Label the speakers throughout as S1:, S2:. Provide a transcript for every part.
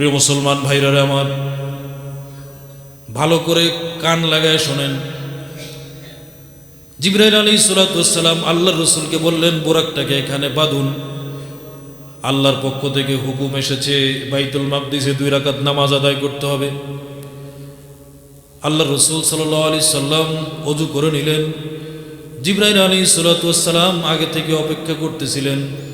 S1: প্রিয় মুসলমান ভাইরা আমার, ভালো করে কান লাগায় শোনেন। জিব্রাইল আলী সালাতাম আল্লাহ রসুলকে বললেন, বোরাকটাকে এখানে বাঁধুন। আল্লাহর পক্ষ থেকে হুকুম এসেছে, বাইতুল মাকদিসে দুই রাকাত নামাজ আদায় করতে হবে। আল্লাহ রসুল সাল্লাহ আলি সাল্লাম অজু করে নিলেন। জিব্রাইল আলী সালাতাম আগে থেকে অপেক্ষা করতেছিলেন।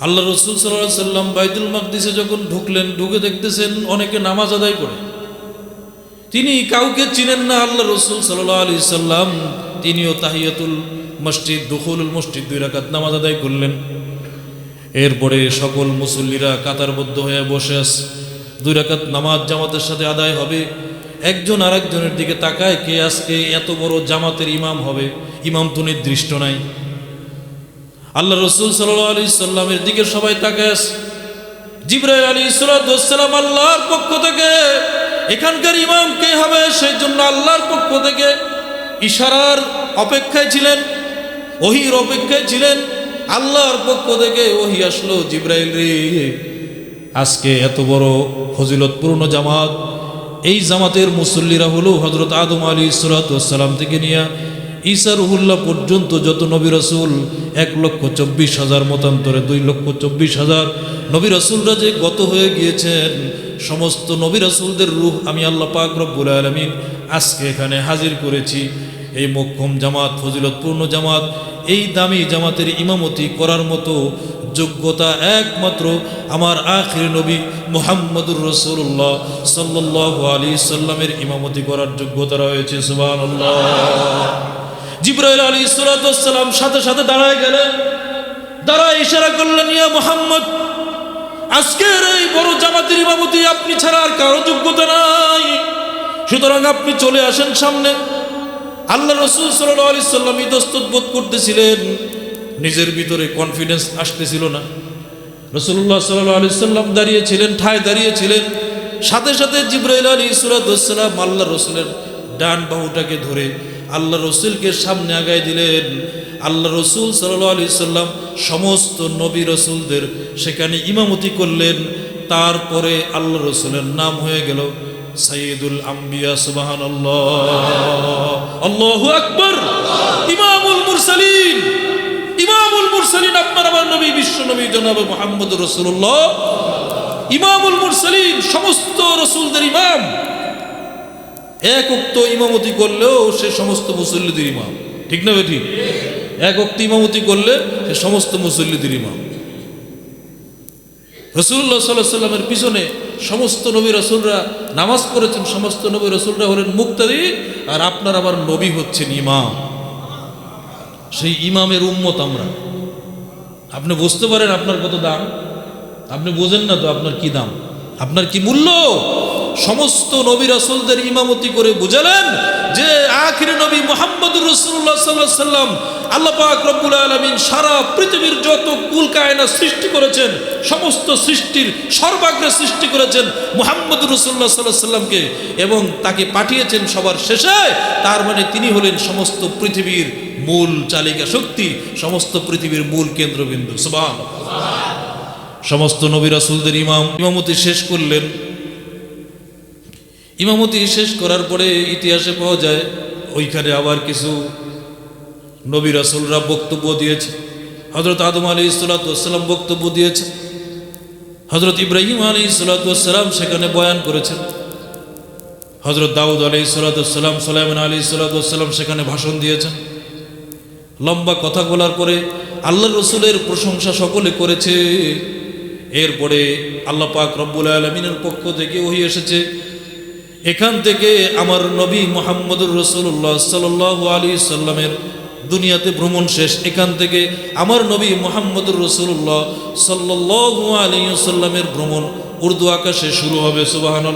S1: আল্লাহ রসুল সাল্লাহ সাল্লাম বাইতুল মাকদিসে যখন ঢুকলেন, ঢুকে দেখতেছেন অনেকে নামাজ আদায় করে। তিনি কাউকে চিনেন না, আল্লাহ রসুল সাল্লাহ আলি সাল্লাম তিনিও তাহিয়াতুল মসজিদ দুখুল মসজিদ দুই রাকাত নামাজ আদায় করলেন। এরপরে সকল মুসল্লিরা কাতারবদ্ধ হয়ে বসে আছে। দুই রাকাত নামাজ জামাতের সাথে আদায় হবে। একজন আরেকজনের দিকে তাকায়, কে আজকে এত বড় জামাতের ইমাম হবে? ইমাম তো নির্দিষ্ট নাই। আল্লাহ রসুল সাল্লাহ আলি সাল্লামের দিকে সবাই সালাম আল্লাহর পক্ষ থেকে, এখানকার ইমাম কে হবে? সেই জন্য আল্লাহর পক্ষ থেকে ইশারার অপেক্ষায় ছিলেন অপেক্ষায় ছিলেন। আল্লাহর পক্ষ থেকে ওহি আসলো, জিব্রাইল রে, আজকে এত বড় ফজিলতপূর্ণ জামাত। এই জামাতের মুসল্লিরা হলো হজরত আদম আলী সালাম থেকে নিয়ে ঈসা রুহুল্লাহ পর্যন্ত যত নবী রসুল এক লক্ষ চব্বিশ হাজার মতান্তরে, দুই লক্ষ চব্বিশ হাজার নবী রসুলরা যে গত হয়ে গিয়েছেন, সমস্ত নবী রসুলদের রূহ আমি আল্লাহ পাক রব্বুল আলমিন আজকে এখানে হাজির করেছি। এই মক্ষম জামাত, ফজিলতপূর্ণ জামাত, এই দামি জামাতের ইমামতি করার মতো যোগ্যতা একমাত্র আমার আখির নবী মোহাম্মদুর রসুল্লাহ সাল্লাহ আলী সাল্লামের ইমামতি করার যোগ্যতা রয়েছে সুবাহ জিব্রাইল আলী সালাম সাথে সাথে দাঁড়ায় গেলেন। দাঁড়ায় ইশারা করলেন, ইয়া মোহাম্মদ, আজকের এই বড় জামাতের ইমামতি আপনি ছাড়া আর কারও যোগ্যতা নাই। সুতরাং আপনি চলে আসেন সামনে। আল্লাহ রসুল সাল্লাহ আলি সাল্লাম ইতস্তত বোধ করতেছিলেন। নিজের ভিতরে কনফিডেন্স আসতেছিল না। রসুল্লাহ সাল্লাহ আলি সাল্লাম দাঁড়িয়েছিলেন, ঠায় দাঁড়িয়েছিলেন। সাথে সাথে জিব্রাইল আলী সুরাদাম আল্লাহ রসুলের ডান বাহুটাকে ধরে আল্লাহ রসুলকে সামনে আগায় দিলেন। আল্লাহ রসুল সাল্লাহ আলি সাল্লাম সমস্ত নবী রসুলদের সেখানে ইমামতি করলেন। তারপরে আল্লাহ রসুলের নাম হয়ে গেল সৈয়দুল আম্বিয়া সুবাহান আল্লাহ আকবর। ইমামুল মুরসালিন। ইমামুল মুরসালিন আপনার আমার নবী, বিশ্ব নবী জনাব মোহাম্মদ রসুল্লাহ ইমামুল মুরসালিন, সমস্ত রসুলদের ইমাম। এক উক্ত ইমামতি করলেও সে সমস্ত মুসল্লিদের ইমাম। ঠিক না বেঠিক এক উক্ত ইমামতি করলে সে সমস্ত মুসল্লিদের ইমাম। রসুল্লাহ সাল্লাহ সাল্লামের পিছনে সমস্ত নবী রসুলরা নামাজ পড়েছেন, সমস্ত নবী রসুলরা হলেন মুক্তাদি, আর আপনার আবার নবী হচ্ছেন ইমাম। সেই ইমামের উম্মত আমরা। আপনি বুঝতে পারেন আপনার কত দাম? আপনি বোঝেন না তো আপনার কি দাম? আপনার কি মূল্য? সমস্ত নবী রসুলদের ইমামতি করে বুঝালেন যে আখির নবী মোহাম্মদ রসুল্লাহ সাল্লাহ সাল্লাম আল্লাহ রব্বুল আলমিন সারা পৃথিবীর যত কুল কায়না সৃষ্টি করেছেন, সমস্ত সৃষ্টির সর্বাগ্রে সৃষ্টি করেছেন মোহাম্মদ রসুল্লাহ সাল্লাহ সাল্লামকে এবং তাকে পাঠিয়েছেন সবার শেষে। তার মানে তিনি হলেন সমস্ত পৃথিবীর মূল চালিকা শক্তি, সমস্ত পৃথিবীর মূল কেন্দ্রবিন্দু। সমস্ত নবী রাসুলদের ইমাম, ইমামতি শেষ করলেন। ইমামতি শেষ করার পরে ইতিহাসে পাওয়া যায়, ওইখানে আবার কিছু নবী রাসুলরা বক্তব্য দিয়েছে। হজরত আদম আলী ইসালাতাম বক্তব্য দিয়েছে হজরত ইব্রাহিম আলী ইসালাতাম সেখানে বয়ান করেছেন। হজরত দাউদ আলী সালাতাম সালাইমান আলী সালাতাম সেখানে ভাষণ দিয়েছেন। লম্বা কথা বলার পরে আল্লাহ রসুলের প্রশংসা সকলে করেছে। এরপরে আল্লাহ পাক রব্বুল আলমিনের পক্ষ থেকে ওই এসেছে। এখান থেকে আমার নবী মোহাম্মদুর রসুল্লাহ সাল আলী সাল্লামের দুনিয়াতে ভ্রমণ শেষ। এখান থেকে আমার নবী মোহাম্মদুর রসুল্লাহ সাল্লাহ আলী সাল্লামের ভ্রমণ উর্দু আকাশে শুরু হবে সুবাহান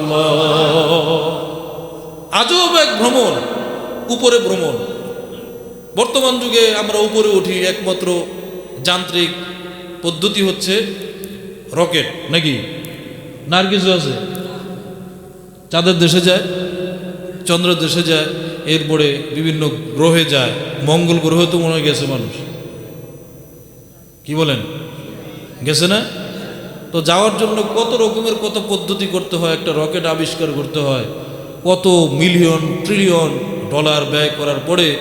S1: আজব এক ভ্রমণ, উপরে ভ্রমণ। বর্তমান যুগে আমরা উপরে উঠি একমাত্র যান্ত্রিক পদ্ধতি হচ্ছে রকেট, নাকি? না আর কিছু আছে? চাঁদের দেশে যায় চন্দ্রের দেশে যায়, এরপরে বিভিন্ন গ্রহে যায়। মঙ্গল গ্রহে তো মনে গেছে মানুষ। কি বলেন? গেছে না? তো যাওয়ার জন্য কত রকমের, কত পদ্ধতি করতে হয়, একটা রকেট আবিষ্কার করতে হয়, কত মিলিয়ন, ট্রিলিয়ন ডলার ব্যয় করার পরে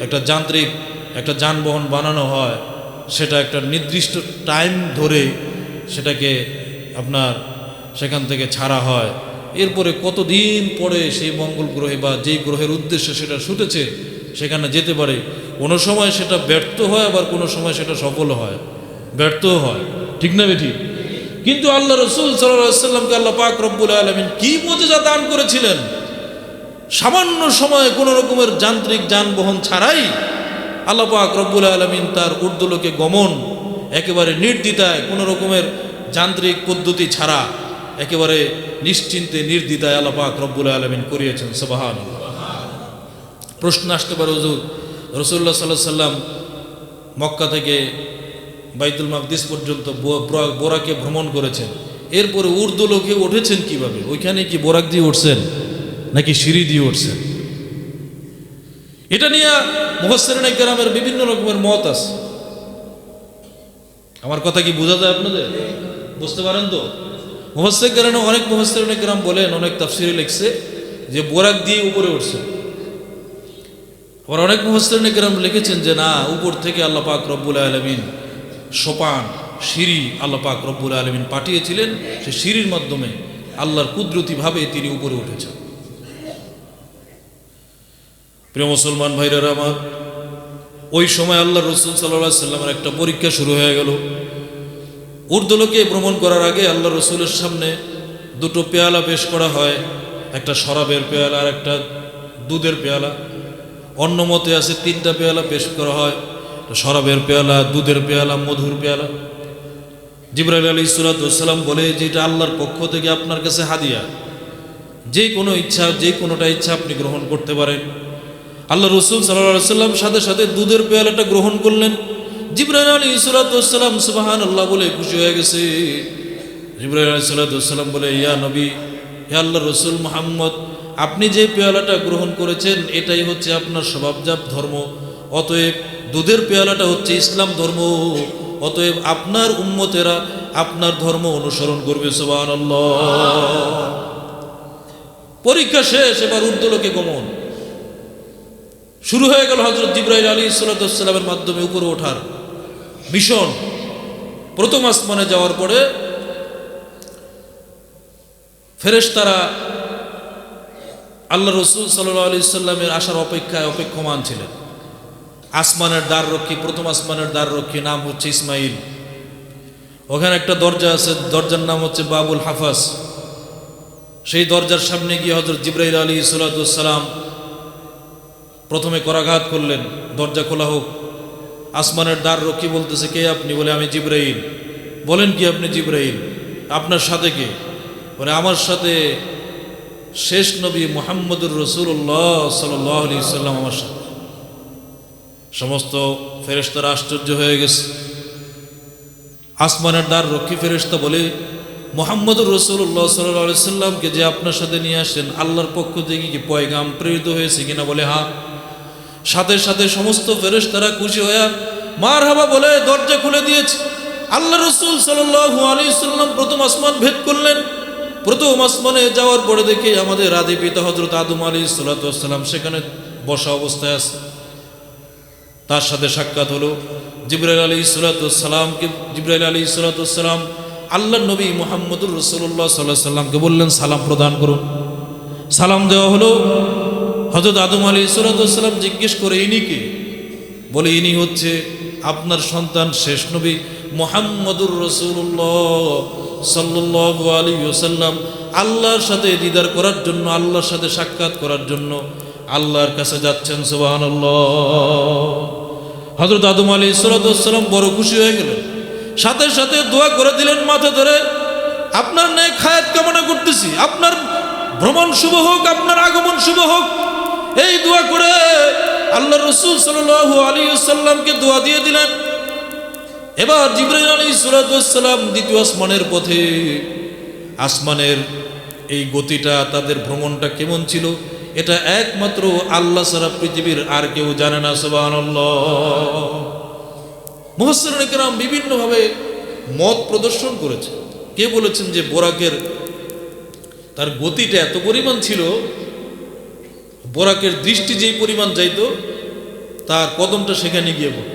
S1: একটা যান্ত্রিক, একটা যানবাহন বানানো হয়। সেটা একটা নির্দিষ্ট টাইম ধরে সেটাকে আপনার সেখান থেকে ছাড়া হয়। এরপরে কতদিন পরে সেই মঙ্গল গ্রহে বা যেই গ্রহের উদ্দেশ্যে সেটা ছুটেছে, সেখানে যেতে পারে। কোনো সময় সেটা ব্যর্থ হয়, আবার কোনো সময় সেটা সফল হয়। ব্যর্থ হয়। ঠিক না বেঠি? কিন্তু আল্লাহ রসুল সাল্লামকে আল্লাহ পাক রব্বুল আলমিন কি মজেজা দান করেছিলেন? সামান্য সময়ে কোনো রকমের যান্ত্রিক যানবাহন ছাড়াই আল্লাহ পাক রব্বুল আলমিন তার উর্দুলোকে গমন একেবারে নির্দ্বিধায় কোনো রকমের যান্ত্রিক পদ্ধতি ছাড়া একেবারে নিশ্চিন্তে, নির্দ্বিধায় আল্লাহ পাক রব্বুল আলমিন করিয়েছেন সবাহান প্রশ্ন আসতে পারে, হুজুর রসুল্লাহ সাল্লাহ সাল্লাম মক্কা থেকে বাইতুল মাকদিস পর্যন্ত বোরাকে ভ্রমণ করেছেন। এরপরে উর্দু লোকে উঠেছেন কীভাবে? ওইখানে কি বোরাক দিয়ে উঠছেন? নাকি সিঁড়ি দিয়ে উঠছেন? এটা নিয়ে মুহসরিন গ্রামের বিভিন্ন রকমের মত আছে। আমার কথা কি বোঝা যায় আপনাদের? বুঝতে পারেন তো? মুহসিক গ্রামে অনেক মুহসরিন গ্রাম বলেন, অনেক তাফসিরে লিখছে যে বোরাক দিয়ে উপরে উঠছে। আবার অনেক মুহসরিন গ্রাম লিখেছেন যে না, উপর থেকে আল্লাহ পাক রব্বুল আলমিন সোপান, সিঁড়ি আল্লাহ পাক রব্বুল আলমিন পাঠিয়েছিলেন, সে সিঁড়ির মাধ্যমে আল্লাহর কুদরতিভাবে তিনি উপরে উঠেছেন। প্রিয় মুসলমান ভাইরা আমার ওই সময় আল্লাহ রসুল সাল্লাহ সাল্লামের একটা পরীক্ষা শুরু হয়ে গেল। উর্দুলোকে ভ্রমণ করার আগে আল্লাহ রসুলের সামনে দুটো পেয়ালা পেশ করা হয়। একটা শরাবের পেয়ালা আর একটা দুধের পেয়ালা। অন্য মতে আছে তিনটা পেয়ালা পেশ করা হয়। শরাবের পেয়ালা, দুধের পেয়ালা, মধুর পেয়ালা। জিব্রাইল আলী সালাম বলে, যে এটা আল্লাহর পক্ষ থেকে আপনার কাছে হাদিয়া। যে কোনো ইচ্ছা, যে কোনোটা ইচ্ছা আপনি গ্রহণ করতে পারেন। আল্লাহ রসুল সাল্লাহ সাল্লাম সাথে সাথে দুধের পেয়ালাটা গ্রহণ করলেন। জিব্রাইল আলী সালাতাম সুবাহান আল্লাহ বলে খুশি হয়ে গেছে। জিব্রাইল আলী সাল্লাতাম বলে, ইয়া নবী, হে আল্লাহ রসুল মোহাম্মদ, আপনি যে পেয়ালাটা গ্রহণ করেছেন, এটাই হচ্ছে আপনার স্বভাবজাত ধর্ম। অতএব দুধের পেয়ালাটা হচ্ছে ইসলাম ধর্ম। অতএব আপনার উম্মতেরা আপনার ধর্ম অনুসরণ করবে সুবাহ পরীক্ষা শেষ, এবার উর্দুলোকে গমন। শুরু হয়ে গেল হজরত জিব্রাইল আলী সাল্লামের মাধ্যমে উপরে ওঠার। মিশন প্রথম আসমানে যাওয়ার পরে ফেরেশতারা আল্লাহ রসুল সাল্লাহ আলি সাল্লামের আসার অপেক্ষায় অপেক্ষমান ছিলেন। আসমানের দ্বার রক্ষী, প্রথম আসমানের দ্বার রক্ষী নাম হচ্ছে ইসমাইল। ওখানে একটা দরজা আছে, দরজার নাম হচ্ছে বাবুল হাফাজ। সেই দরজার সামনে গিয়ে হজরত জিব্রাইল আলী সাল্লাম প্রথমে করাঘাত করলেন, দরজা খোলা হোক। আসমানের দ্বার রক্ষী বলতেছে, কে আপনি? বলে, আমি জিব্রাইল। বলেন, কি আপনি জিব্রাইল? আপনার সাথে কে? বলে, আমার সাথে শেষ নবী মোহাম্মদুর রসুল্লাহ সাল্লাহ আলি সাল্লাম আমার সাথে। সমস্ত ফেরেস্তারা আশ্চর্য হয়ে গেছে। আসমানের দ্বার রক্ষী ফেরেস্তা বলে, মোহাম্মদুর রসুল্লাহ সাল্লাহ সাল্লামকে যে আপনার সাথে নিয়ে আসেন, আল্লাহর পক্ষ থেকে কি পয়গাম প্রেরিত হয়েছে কিনা? বলে হ্যাঁ। সাথে সাথে সমস্ত ফেরেশ তারা খুশি হয়ে মার হাবা বলে দরজা খুলে দিয়েছে। আল্লাহ রসুল সাল্লু আলী সাল্লাম প্রথম আসমান ভেদ করলেন। প্রথম আসমানে যাওয়ার পরে দেখে আমাদের আদি পিতা হজরত আদম আলী সাল্লাম সেখানে বসা অবস্থায় আছে। তার সাথে সাক্ষাৎ হলো জিব্রাইল আলী সালাতামকে জিব্রাইল আলী সালাতাম আল্লাহ নবী মোহাম্মদুর রসুল্লাহ সাল্লাহ সাল্লামকে বললেন, সালাম প্রদান করুন। সালাম দেওয়া হলো হজরত আদম আলী সালাতাম জিজ্ঞেস করে, ইনি কে? বলে, ইনি হচ্ছে আপনার সন্তান শেষ নবী মোহাম্মদুর রসুল্লাহ সাল্লাহ আলী ওসাল্লাম আল্লাহর সাথে দিদার করার জন্য, আল্লাহর সাথে সাক্ষাৎ করার জন্য আল্লাহর কাছে যাচ্ছেন সুবাহ হজরত আদম আলী সালাতাম বড় খুশি হয়ে গেলেন। সাথে সাথে দোয়া করে দিলেন মাথা ধরে, আপনার ন্যায় খায়াত কামনা করতেছি। আপনার ভ্রমণ শুভ হোক, আপনার আগমন শুভ হোক এই দোয়া করে আল্লাহ রসুল সাল আলী সাল্লামকে দোয়া দিয়ে দিলেন। এবার জিব্রাহিম আলী সুরাতাম দ্বিতীয় আসমানের পথে, আসমানের এই গতিটা, তাদের ভ্রমণটা কেমন ছিল? এটা একমাত্র আল্লাহ সারা পৃথিবীর আর কেউ জানে না মোহসরাম বিভিন্নভাবে মত প্রদর্শন করেছে। কে বলেছেন যে বোরাকের তার গতিটা এত পরিমাণ ছিল বোরাকের দৃষ্টি যেই পরিমাণ যাইতো, তার কদমটা সেখানে গিয়ে পড়ত।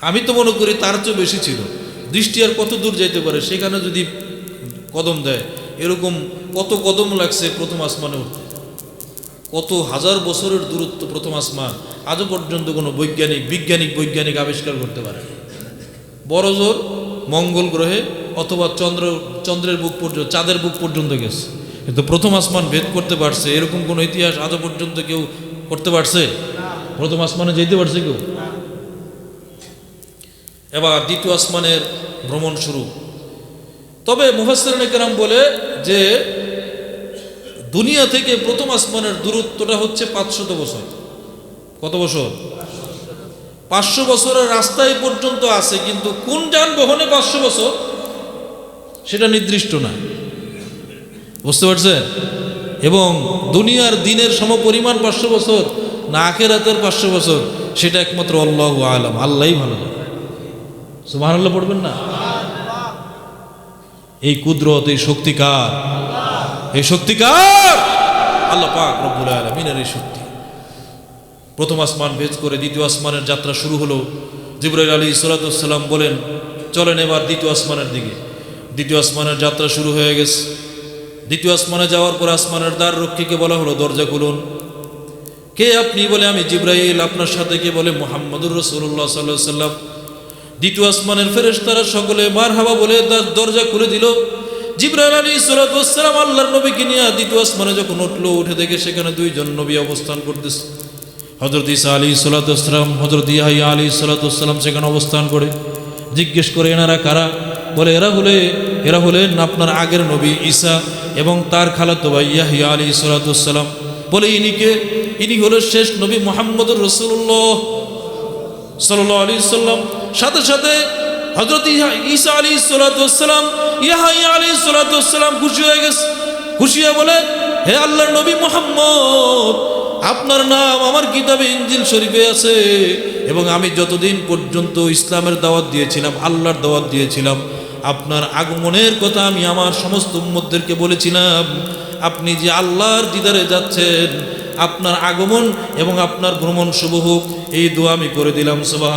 S1: আমি তো মনে করি তার চেয়ে বেশি ছিল। দৃষ্টি আর কত দূর যাইতে পারে, সেখানে যদি কদম দেয়, এরকম কত কদম লাগছে প্রথম আসমানে উঠতে। কত হাজার বছরের দূরত্ব প্রথম আসমান, আজও পর্যন্ত কোনো বৈজ্ঞানিক, বিজ্ঞানিক, বৈজ্ঞানিক আবিষ্কার করতে পারে। বড় জোর মঙ্গল গ্রহে অথবা চন্দ্র, চন্দ্রের বুক পর্যন্ত চাঁদের বুক পর্যন্ত গেছে। কিন্তু প্রথম আসমান ভেদ করতে পারছে, এরকম কোনো ইতিহাস আজও পর্যন্ত কেউ করতে পারছে? প্রথম আসমানে যেতে পারছে কেউ? এবার দ্বিতীয় আসমানের ভ্রমণ শুরু। তবে মুহাসির কেরাম বলে যে, দুনিয়া থেকে প্রথম আসমানের দূরত্বটা হচ্ছে পাঁচশত বছর। কত বছর? পাঁচশো বছরের রাস্তায় পর্যন্ত আছে, কিন্তু কোন যানবাহনে পাঁচশো বছর? সেটা নির্দিষ্ট না। বুঝতে পারছেন? এবং দুনিয়ার দিনের সমপরিমাণ পাঁচশো বছর, না আখেরাতের পাঁচশো বছর, সেটা একমাত্র আল্লাহ আলম, আল্লাহই ভালো সুবাহ পড়বেন না? এই কুদরত, এই শক্তিকার এই শক্তিকার আল্লাহ পাক রব্বুল আলমিনের এই শক্তি। প্রথম আসমান ভেজ করে দ্বিতীয় আসমানের যাত্রা শুরু হলো। জিবরাইল আলী সালাতাম বলেন, চলেন এবার দ্বিতীয় আসমানের দিকে। দ্বিতীয় আসমানের যাত্রা শুরু হয়ে গেছে। দ্বিতীয় আসমানে যাওয়ার পর আসমানের দ্বার রক্ষীকে বলা হলো, দরজা খুলুন। কে আপনি? বলে, আমি জিব্রাইল, আপনার সাথে কে? বলে, মোহাম্মদুর রসুল্লাহ সাল্লাহ সাল্লাম দ্বিতীয় আসমানের ফেরেশ তারা সকলে মার হাবা বলে তার দরজা খুলে দিল। জিব্রাইল আলী সালাতাম আল্লাহর নবীকে নিয়ে দ্বিতীয় আসমানে যখন উঠল, উঠে দেখে সেখানে দুইজন নবী অবস্থান করতেছে। হজরত ইসা আলী সালাতাম হজরত ইয়াহিয়া আলী সালাতাম সেখানে অবস্থান করে। জিজ্ঞেস করে, এনারা কারা? বলে, এরা হলে, এরা হলেন আপনার আগের নবী ঈসা। এবং তার খালাতো ভাই ইয়াহিয়া আলী সালাতাম বলে ইনিকে ইনি হলো শেষ নবী মোহাম্মদ রসুল্লাহ সাল্লাহ আলী সাল্লাম সাথে সাথে হজরত ঈসা আলী সালাতাম ইয়াহিয়া আলী সালাতাম খুশি হয়ে গেছে। খুশি হয়ে বলে, হে আল্লাহর নবী মোহাম্মদ, আপনার নাম আমার কিতাবে ইঞ্জিল শরীফে আছে এবং আমি যতদিন পর্যন্ত ইসলামের দাওয়াত দিয়েছিলাম, আল্লাহর দাওয়াত দিয়েছিলাম আপনার আগমনের কথা আমি আমার সমস্ত উম্মদদেরকে বলেছিলাম। আপনি যে আল্লাহর দিদারে যাচ্ছেন, আপনার আগমন এবং আপনার ভ্রমণ শুভ হোক, এই দোয়া আমি করে দিলাম সুবাহ